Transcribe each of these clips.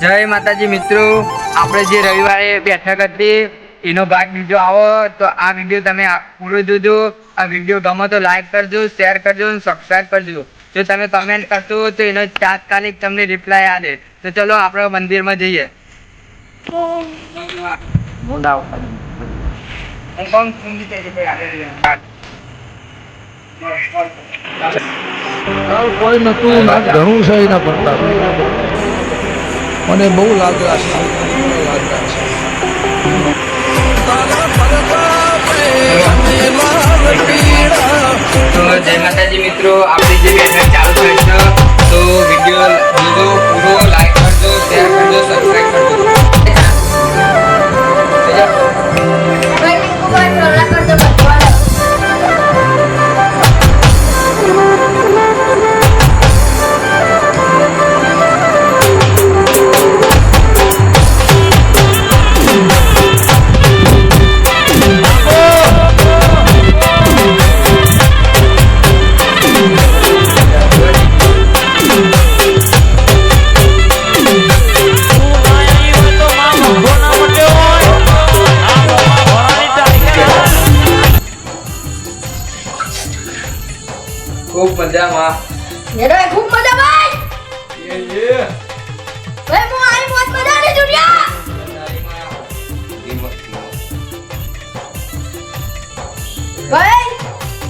જય માતાજી મિત્રો. આપણે જે રવિવારે બેઠક હતી એનો ભાગ બીજો આવો તો આ વીડિયો તમે આ- પૂરો જોજો. આ વીડિયો ગમે તો લાઈક કરજો શેર કરજો અને સબસ્ક્રાઈબ કરજો. જો તમે કમેન્ટ કરશો તો એનો તાત્કાલિક તમને રિપ્લાય આવે. તો ચલો આપણે મંદિરમાં જઈએ. કોઈ નતું ના ઘણું છે એના પડતા મને બહુ લાગ છે. બહુ છે. જય માતાજી મિત્રો, આપણી જે બેઠક ચાલુ થઈ છે ખૂબ મજામાં. ખૂબ મજા ભાઈ. બે હું આઈ મોત મજાની દુનિયા ભાઈ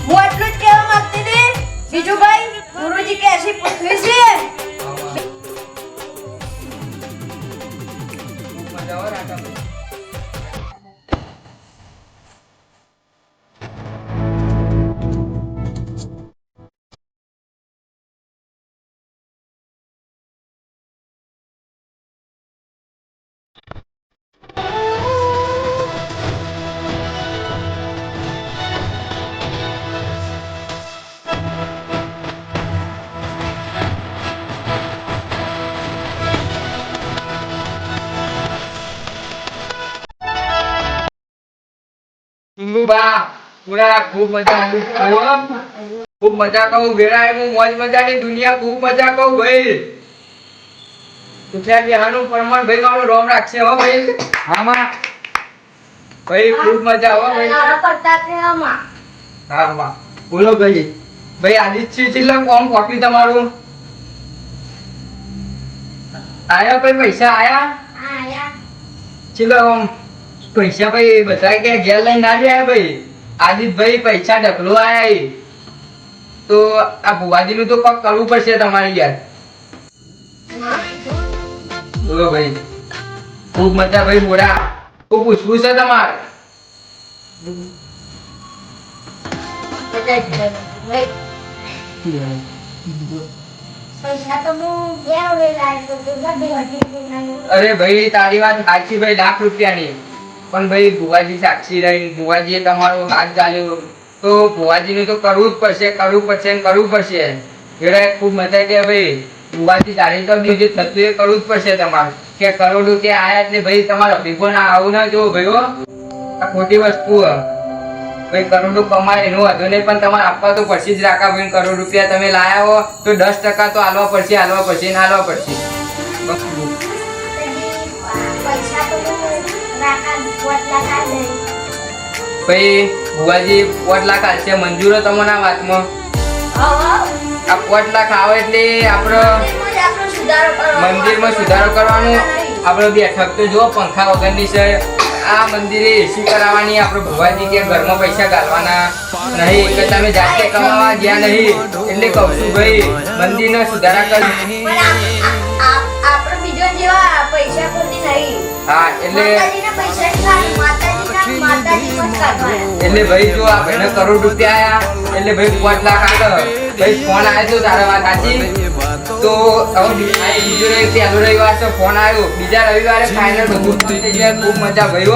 હું એટલું જ કહેવા માંગતી હતી. બીજું ભાઈ ગુરુજી કે એસી પૃથ્વી છે. બા પૂરા ખૂબ મજા. ખૂબ મજા કહું વેળાએ હું મોજ મજાની દુનિયા ખૂબ મજા કહું ભાઈ. તુથિયા બિહારનું પરમાણ ભાઈ મારો રોમ રાખશે હો ભાઈ. હામાં. ભાઈ ખૂબ મજા હો ભાઈ. હા હા બોલો ભાઈ. ભાઈ આદિત્ય છેલ્લે કોણ કોપી તમારું? આયા ભાઈ પૈસા આયા? આયા. ચલો આમ પૈસા ભાઈ બધા ક્યાં ઘેર લઈને ના જાય ભાઈ? આદિતભાઈ પૈસા ઢકલો આયા તો આ ભુવાજીનું તો પગ કરવું પડશે તમારે યાર. બોલો ભાઈ ખૂબ મજા ભાઈ મોડા. ખૂબ પૂછવું છે તમારે? અરે ભાઈ તારી વાત સાચી ભાઈ લાખ રૂપિયાની. પણ ભાઈ ભુવાજી સાક્ષી રહી. ભુવાજીએ તમારો હાથ ચાલ્યો તો ભુવાજીનું તો કરવું જ પડશે, કરવું પડશે ને કરવું પડશે. એટલે ખૂબ મજા કે ભાઈ, ભુવાજી તારી તો બીજું થતું એ કરવું જ પડશે તમારે. કે કરોડો કે આયા ને ભાઈ, તમારે ના આવું ના જોવો ભાઈ હો. આ ખોટી વસ્તુ ભાઈ કરોડો કમાય, એનું વાંધો નહીં, પણ તમારે આપવા તો પછી જ રાખા ભાઈ. કરોડ રૂપિયા તમે લાયા હો, તો દસ ટકા તો હાલવા પડશે હાલવા પડશે ને હાલવા પડશે. ભાઈ ભુવાજી પોટ લાખ છે. મંજૂર તમને આ વાતમાં? આ પોટ લાખ આવે એટલે આપણો મંદિરમાં સુધારો કરવાનો. આપણો બેઠક તો જો પંખા વગરની છે. આ મંદિરે એસી કરાવવાની આપણે ભુવાજી કે ઘરમાં પૈસા ગાળવાના નહીં. કે તમે જાતે કમાવા ગયા નહીં. એટલે કહું છું ભાઈ મંદિરનો સુધારા કર. આપણે બીજો જેવા પૈસા ખોટી નહીં. હા એટલે એટલે ભાઈ જો આ ભાઈને કરોડ રૂપિયા આયા એટલે ભાઈ પાંચ લાખ આગળ ભાઈ ફોન આવ્યો તો તારા વાત સાચી? તો હવે બીજો રવિ પહેલો રવિવાર છે ફોન આવ્યો બીજા રવિવારે ફાઇનલ બધું થઈ જાય ખૂબ મજા ભાઈ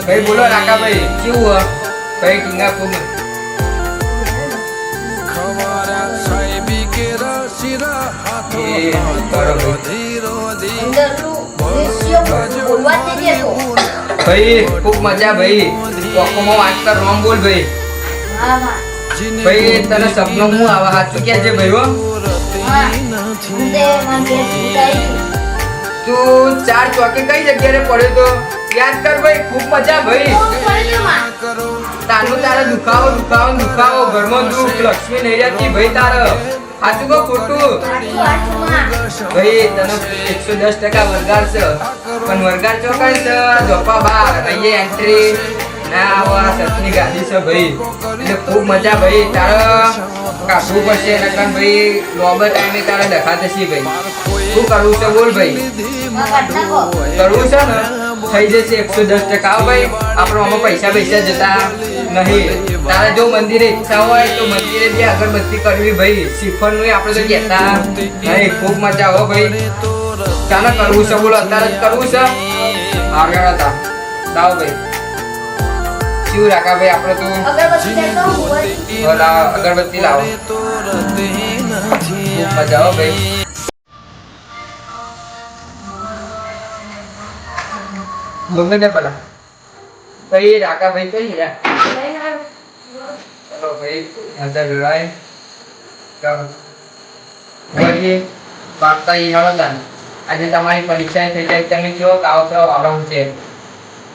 ભાઈ બોલો રાકા ભાઈ કેવું હો? ભાઈ ટીંગા ખૂબ ખબર સાહેબી કે દૃશ્ય બોલવા જ ધીરો દેતો. ભાઈ, ખૂબ મજા ભાઈ. કોકોમાં વાંચતા રોમ બોલ ભાઈ. ભાઈ, તને સપનું હું આવા સાચું કે છે ભાઈ તે ચાર ચોકે કઈ જગ્યાએ પડ્યો તો? યાદ કર ભાઈ, ખૂબ મજા ભાઈ. તારું તારે દુખાવો દુખાવો દુખાવો. ઘરમાં દુઃખ, લક્ષ્મી નહીં રહેતી ભાઈ તારે. સાચું ખોટું. ભાઈ, તને એકસો દસ ટકા વરગાર છે. પણ વરગાર ચોકડ છે ધોપા બાર, અહીંયા એન્ટ્રી ના, આવો સતની ગાડી છે, ભાઈ. એટલે ખૂબ મજા, ભાઈ. તારે કાઢવું પડશે, નકર ભાઈ લોબર ટાઈમે તારે ડખા થશે ભાઈ. શું કરવું છે, બોલ, ભાઈ. કરવું છે ને, થઈ જશે એકસો દસ ટકા. ભાઈ. આપણો આમાં પૈસા પૈસા જતા નહીં. તારે જો મંદિરે ઈચ્છા હોય તો મંદિરે બી અગરબત્તી કરવી ભાઈ શ્રીફળનું આપણે તો કહેતા નહીં ખૂબ મજા હો ભાઈ. ચાલો કરવું છે બોલો અત્યારે જ કરવું છે. આગળ હતા લાવો ભાઈ. શિવ રાખા ભાઈ આપણે તો અગરબત્તી લાવો, ખૂબ મજા હો ભાઈ. ગમે ને પેલા ભાઈ રાકા ભાઈ કઈ રહ્યા? ભાઈ અંદર જોડાય ચાલો ભાઈ વાર્તા ઈ હળદા આજે તમારી પરીક્ષા થઈ જાય તમે કેવો કાવ છો આરામ છે?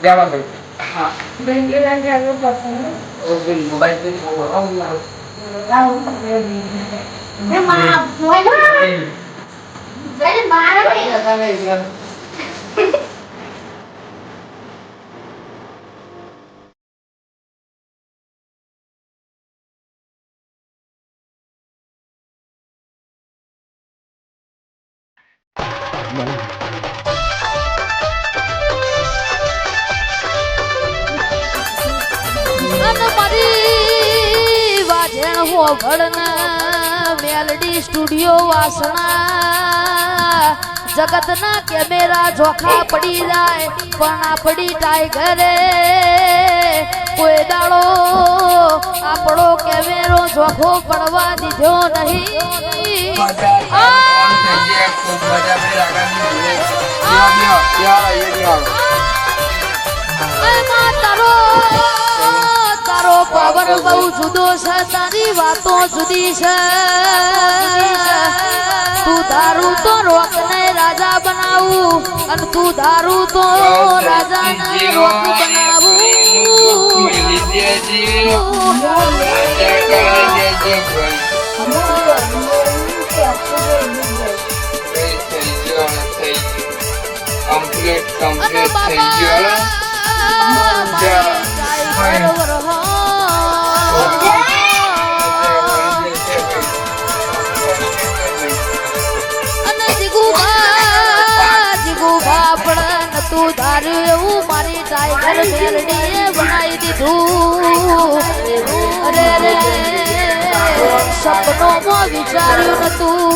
લેવા ભાઈ હા. ઓ ભાઈ મોબાઈલ પે ઓ ઓ મારો મા મોય ભુવાજી. જઈને મારા આવી. અને મારી વાજણ હોભળના મેલડી સ્ટુડિયો વાસણા. જગતના કેમેરા જોખા પડી જાય પણ આપણી ટાઈગરે કોઈ દાડો આપણો કેમેરો જોખો પડવા દીધો નહીં. એમાં પાવર બહુ જુદો છે તારી વાતો જુદી છે. તું દારૂ તો રોકને રાજા બનાવું અને તું દારૂ તો રાજાને રોક બનાવું. કમ્પ્લીટ કમ્પ્લીટ થઈ ગયો તું ધાર્યું એવું મારી ટાઈગર મેલડીએ બનાવી દીધું અરે રે સપનોમાં વિચાર્યું નતું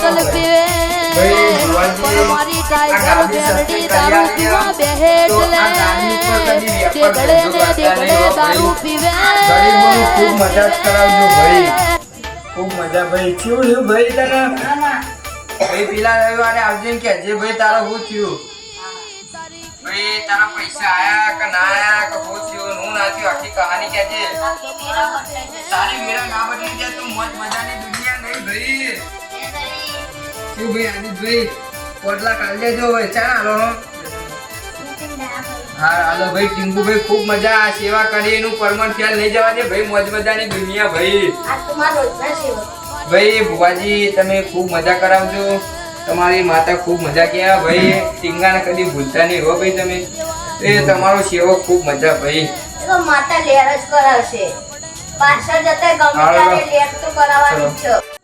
બોટલ પીવે. પણ મારી ટાઈગર બેરડી દારૂ પીવા બેહે એટલે દેગડે ને દેગડે દારૂ પીવે. ખૂબ મજા કરાવજો ભાઈ. ખૂબ મજા ભાઈ. થયું છું ભાઈ તને? ભાઈ પેલા રવિવારે આવજે કે ભાઈ તારે હું થયું? ભાઈ તારા પૈસા આયા કે ના આયા કે થયું? હું ના થયું? આખી કહાની કહેજે તારી મેરા ના બદલી જાય તો મોજ મજાની દુનિયા નહીં ભાઈ. શું ભાઈ આદિતભાઈ પોટલા કાઢી લેજો ભાઈ ચા હાલો હા. હાલો ભાઈ ટીંકુભાઈ ખૂબ મજા આ સેવા કરી એનું પરમણ ખ્યાલ નહીં જવા દે. ભાઈ મોજ મજાની દુનિયા ભાઈ. આ તો મારો રોજના સેવક. ભાઈ ભુવાજી તમે ખૂબ મજા કરાવજો. તમારી માતા ખૂબ મજા ગયા ભાઈ. ટીંગાને કદી ભૂલતા નહીં હો ભાઈ તમે. એ તમારો સેવક ખૂબ મજા ભાઈ. માતા લેર જ કરાવશે. પાછળ જતા ગમે ત્યારે લેર તો કરાવવાની છે.